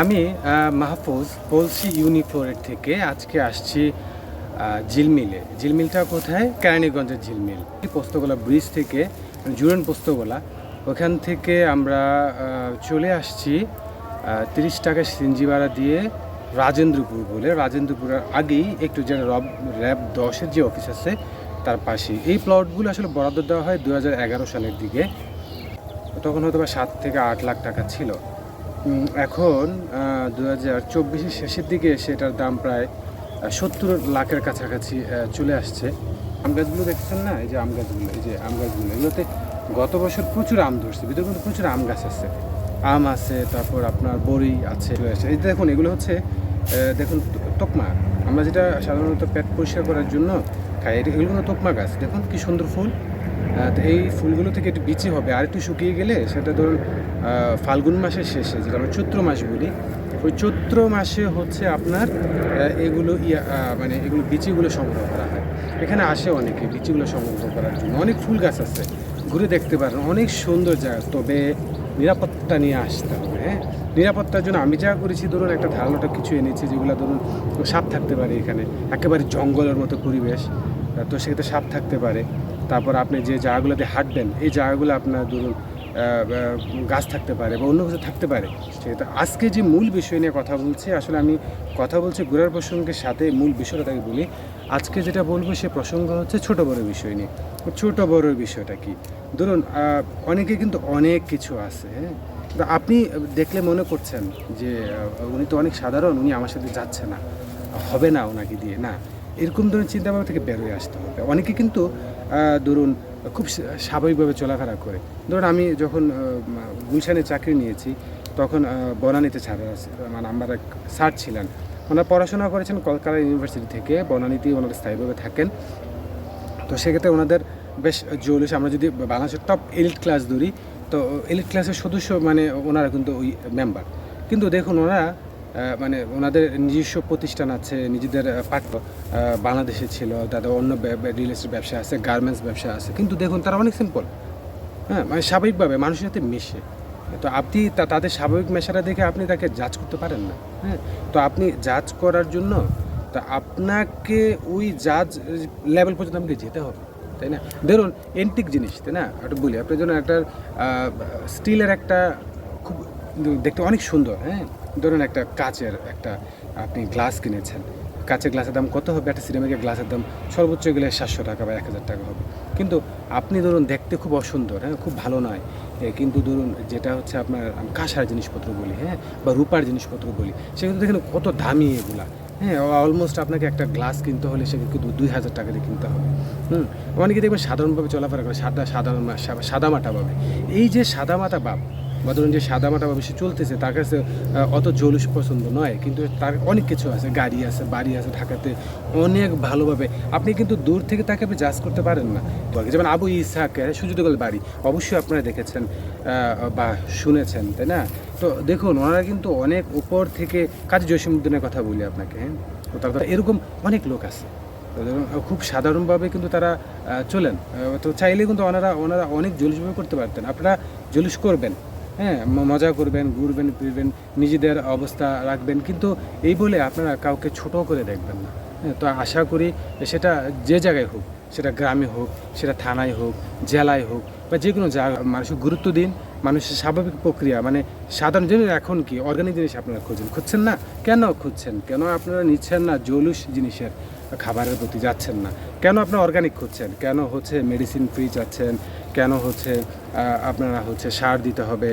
আমি মাহফুজ, বলছি ইউনিফ্লোরের থেকে আজকে আসছি ঝিলমিলে। ঝিলমিলটা কোথায়? কেরানীগঞ্জের ঝিলমিল। পোস্তগোলা ব্রিজ থেকে জুরেন পোস্তগোলা, ওখান থেকে আমরা চলে আসছি তিরিশ টাকা সিঞ্জি ভাড়া দিয়ে রাজেন্দ্রপুর বলে। রাজেন্দ্রপুরের আগেই একটু যে রব, র্যাব দশের যে অফিস আছে, তার পাশে এই প্লটগুলো আসলে বরাদ্দ দেওয়া হয় দু হাজার এগারো সালের দিকে। তখন হয়তো বা সাত থেকে আট লাখ টাকা ছিল। এখন দু হাজার চব্বিশের শেষের দিকে সেটার দাম প্রায় সত্তর লাখের কাছাকাছি চলে আসছে। আম গাছগুলো দেখছেন না? এই যে আম গাছগুলো, এই যে আম গাছগুলো, এগুলোতে গত বছর প্রচুর আম ধরছে। ভিতরে কিন্তু প্রচুর আম গাছ আছে। আম আছে, তারপর আপনার বড়ি আছে এই দেখুন, এগুলো হচ্ছে দেখুন, তোকমা। আমরা যেটা সাধারণত পেট পরিষ্কার করার জন্য খাই এগুলো কিন্তু তোকমা গাছ। দেখুন কি সুন্দর ফুল। তো এই ফুলগুলো থেকে একটু বিচি হবে। আর একটু শুকিয়ে গেলে সেটা ধরুন ফাল্গুন মাসের শেষে, যেটা আমরা চৈত্র মাস বলি। ওই চৈত্র মাসে হচ্ছে আপনার এগুলো ইয়া মানে এগুলো বিচিগুলো সংগ্রহ করা হয়। এখানে আসে অনেকে বিচিগুলো সংগ্রহ করার জন্য। অনেক ফুল গাছ আছে, ঘুরে দেখতে পারেন। অনেক সুন্দর জায়গা। তবে নিরাপত্তা নিয়ে আসতে হবে হ্যাঁ? নিরাপত্তার জন্য আমি যা করেছি, ধরুন একটা ধারণাটা কিছু এনেছি, যেগুলো ধরুন, সাপ থাকতে পারে এখানে। একেবারে জঙ্গলের মতো পরিবেশ। তো সেক্ষেত্রে সাপ থাকতে পারে। তারপর আপনি যে জায়গাগুলোতে হাঁটবেন, এই জায়গাগুলো আপনার ধরুন গাছ থাকতে পারে বা অন্য কিছু থাকতে পারে। সেটা আজকে যে মূল বিষয় নিয়ে কথা বলছি, আসলে আমি কথা বলছি ঘোরার প্রসঙ্গের সাথে মূল বিষয়টা তাকে বলি। আজকে যেটা বলব সে প্রসঙ্গ হচ্ছে ছোট বড় বিষয় নিয়ে। ছোট বড় বিষয়টা কি? ধরুন অনেকে কিন্তু অনেক কিছু আছে হ্যাঁ? আপনি দেখলে মনে করছেন যে উনি তো অনেক সাধারণ, উনি আমার সাথে যাচ্ছে না। হবে না ওনাকে দিয়ে, না। এরকম ধরনের চিন্তাভাবনা থেকে বেরোয় আসতে হবে। অনেকে কিন্তু ধরুন, খুব স্বাভাবিকভাবে চলাফেরা করে। ধরুন, আমি যখন গুলশানে চাকরি নিয়েছি, তখন বনানীতে ছাড়া মানে আমার এক স্যার ছিলেন। ওনারা পড়াশোনা করেছেন কলকাতা ইউনিভার্সিটি থেকে, বনানীতেই ওনারা স্থায়ীভাবে থাকেন। তো সেক্ষেত্রে ওনাদের বেশ জৌলিশ আমরা যদি বাংলাদেশের টপ এলিট ক্লাস ধরি, তো এলিট ক্লাসের সদস্য মানে ওনারা কিন্তু ওই মেম্বার কিন্তু দেখুন, ওনারা মানে ওনাদের নিজস্ব প্রতিষ্ঠান আছে, নিজেদের পাঠ্য বাংলাদেশে ছিল, তাদের অন্য রিয়েল এস্টেট ব্যবসা আছে গার্মেন্টস ব্যবসা আছে। কিন্তু দেখুন, তারা অনেক সিম্পল হ্যাঁ মানে স্বাভাবিকভাবে মানুষের সাথে মিশে। তো আপনি তাদের স্বাভাবিক মেশাটা দেখে আপনি তাকে জাজ করতে পারেন না। হ্যাঁ তো আপনি জাজ করার জন্য তা আপনাকে ওই জাজ লেভেল পর্যন্ত আমাকে যেতে হবে, তাই না? ধরুন এন্টিক জিনিস, তাই না? একটু বলি, আপনার জন্য একটা স্টিলের একটা খুব দেখতে অনেক সুন্দর হ্যাঁ? ধরুন একটা কাচের একটা, আপনি গ্লাস কিনেছেন। কাঁচের গ্লাসের দাম কত হবে? একটা সিনেমাকে গ্লাসের দাম সর্বোচ্চ গেলে সাতশো টাকা বা এক হাজার টাকা হবে। কিন্তু আপনি ধরুন দেখতে খুব অসুন্দর হ্যাঁ খুব ভালো নয়। কিন্তু ধরুন যেটা হচ্ছে আপনার কাঁসার জিনিসপত্র বলি হ্যাঁ বা রূপার জিনিসপত্র বলি সেগুলো দেখেন কত দামি এগুলা। হ্যাঁ অলমোস্ট আপনাকে একটা গ্লাস কিনতে হলে সেগুলো কিন্তু দুই হাজার টাকা দিয়ে কিনতে হবে। হুম, অনেকে দেখবেন সাধারণভাবে চলাফেরা করে, সাদা সাধারণ মা- সা- সাদামাটা ভাবে। এই যে সাদামাটা বাপ বা ধরুন যে সাদামাটা ভাবে সে চলতেছে, তার কাছে অত জলুস পছন্দ নয়। কিন্তু তার অনেক কিছু আছে, গাড়ি আছে, বাড়ি আছে ঢাকাতে, অনেক ভালোভাবে। আপনি কিন্তু দূর থেকে তাকে আপনি জাজ করতে পারেন না। যেমন আবু ইসাক সুযোগল বাড়ি, অবশ্যই আপনারা দেখেছেন বা শুনেছেন, তাই না? তো দেখুন, ওনারা কিন্তু অনেক উপর থেকে, কাজী জসীমুদ্দিনের কথা বলি আপনাকে হ্যাঁ? তো তারপর এরকম অনেক লোক আছে। খুব সাধারণভাবে কিন্তু তারা চলেন। তো চাইলে কিন্তু ওনারা ওনারা অনেক জলুসভাবে করতে পারতেন। আপনারা জলুস করবেন। হ্যাঁ মজা করবেন, ঘুরবেন, ফিরবেন, নিজেদের অবস্থা রাখবেন। কিন্তু এই বলে আপনারা কাউকে ছোট করে দেখবেন না। হ্যাঁ তো আশা করি সেটা যে জায়গায় হোক, সেটা গ্রামে হোক, সেটা থানায় হোক, জেলায় হোক, বা যে কোনো জায়গা, মানুষের গুরুত্ব দিন, মানুষের স্বাভাবিক প্রক্রিয়া মানে সাধারণ জিনিস এখন কি অর্গানিক জিনিস আপনারা খুঁজেন। খুঁজছেন না? কেন খুঁজছেন? কেন আপনারা নিচ্ছেন না জলুস জিনিসের? খাবারের প্রতি যাচ্ছেন না। কেন আপনারা অর্গানিক খুঁজছেন? কেন হচ্ছে মেডিসিন ফ্রি চাচ্ছেন কেন হচ্ছে আপনারা হচ্ছে সার দিতে হবে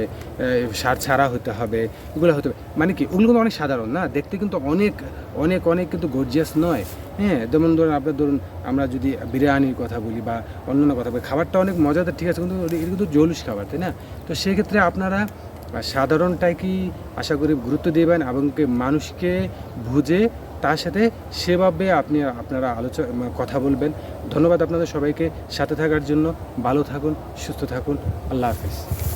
সার ছাড়া হতে হবে, এগুলো হতে হবে। মানে কি, ওগুলো কিন্তু অনেক সাধারণ, না? দেখতে কিন্তু অনেক অনেক অনেক কিন্তু গর্জিয়াস নয়। হ্যাঁ যেমন ধরুন আপনার, ধরুন আমরা যদি বিরিয়ানির কথা বলি বা অন্যান্য কথা বলি, খাবারটা অনেক মজাদার, ঠিক আছে, কিন্তু এটা কিন্তু জলুস খাবার, তাই না? তো সেক্ষেত্রে আপনারা সাধারণটাই কি আশা করি গুরুত্ব দেবেন এবং মানুষকে বুঝে তার সাথে সেভাবে আপনি আপনারা আলোচনা কথা বলবেন। ধন্যবাদ আপনাদের সবাইকে। সাথে থাকার জন্য ভালো থাকুন, সুস্থ থাকুন। আল্লাহ হাফিজ।